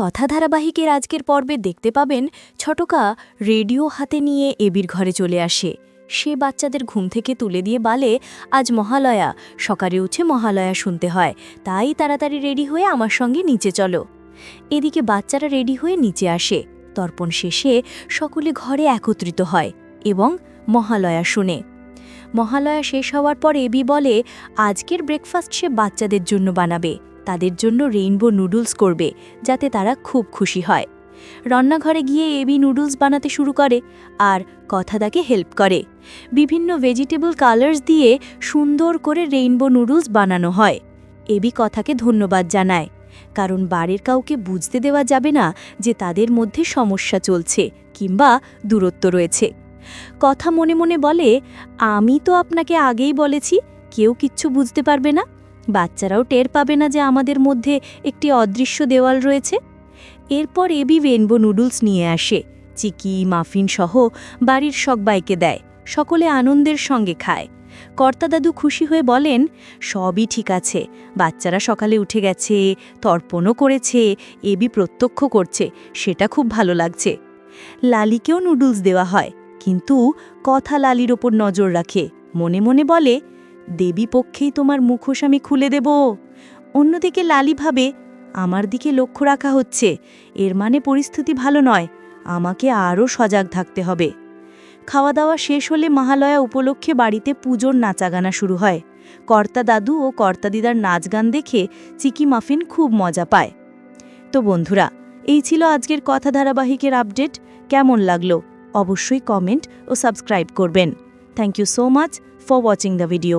কথা ধারাবাহিকের আজকের পর্বে দেখতে পাবেন ছটকা রেডিও হাতে নিয়ে এবির ঘরে চলে আসে। সে বাচ্চাদের ঘুম থেকে তুলে দিয়ে বলে, আজ মহালয়া, সকালে উঠে মহালয়া শুনতে হয়। তাই তাড়াতাড়ি রেডি হয়ে আমার সঙ্গে নিচে চলো। এদিকে বাচ্চারা রেডি হয়ে নিচে আসে। তর্পণ শেষে সকলে ঘরে একত্রিত হয় এবং মহালয়া শুনে। মহালয়া শেষ হওয়ার পর এবি বলে, আজকের ব্রেকফাস্ট সে বাচ্চাদের জন্য বানাবে। তাদের জন্য রেইনবো নুডলস করবে, যাতে তারা খুব খুশি হয়। রান্নাঘরে গিয়ে এবি নুডলস বানাতে শুরু করে আর কথা তাকে হেল্প করে। বিভিন্ন ভেজিটেবল কালার্স দিয়ে সুন্দর করে রেইনবো নুডলস বানানো হয়। এবি কথাকে ধন্যবাদ জানায়, কারণ বাড়ির কাউকে বুঝতে দেওয়া যাবে না যে তাদের মধ্যে সমস্যা চলছে কিংবা দূরত্ব রয়েছে। কথা মনে মনে বলে, আমি তো আপনাকে আগেই বলেছি, কেউ কিচ্ছু বুঝতে পারবে না। বাচ্চারাও টের পাবে না যে আমাদের মধ্যে একটি অদৃশ্য দেওয়াল রয়েছে। এরপর এবি রেনবো নুডলস নিয়ে আসে, চিকি, মাফিন সহ বাড়ির সবাইকে দেয়, সকলে আনন্দের সঙ্গে খায়। কর্তা দাদু খুশি হয়ে বলেন, সবই ঠিক আছে, বাচ্চারা সকালে উঠে গেছে, তর্পণও করেছে, এবি প্রত্যক্ষ করছে, সেটা খুব ভালো লাগছে। লালিকেও নুডলস দেওয়া হয়, কিন্তু কথা লালির ওপর নজর রাখে, মনে মনে বলে দেবী পক্ষেই তোমার মুখোশ আমি খুলে দেব। অন্যদিকে লালি ভাবে, আমার দিকে লক্ষ্য রাখা হচ্ছে, এর মানে পরিস্থিতি ভালো নয়, আমাকে আরও সজাগ থাকতে হবে। খাওয়া দাওয়া শেষ হলে মহালয়া উপলক্ষে বাড়িতে পুজোর নাচাগানা শুরু হয়। কর্তা দাদু ও কর্তা দিদার নাচ গান দেখে চিকি মাফিন খুব মজা পায়। তো বন্ধুরা, এই ছিল আজকের কথা ধারাবাহিকের আপডেট। কেমন লাগল অবশ্যই কমেন্ট ও সাবস্ক্রাইব করবেন। Thank you so much for watching the video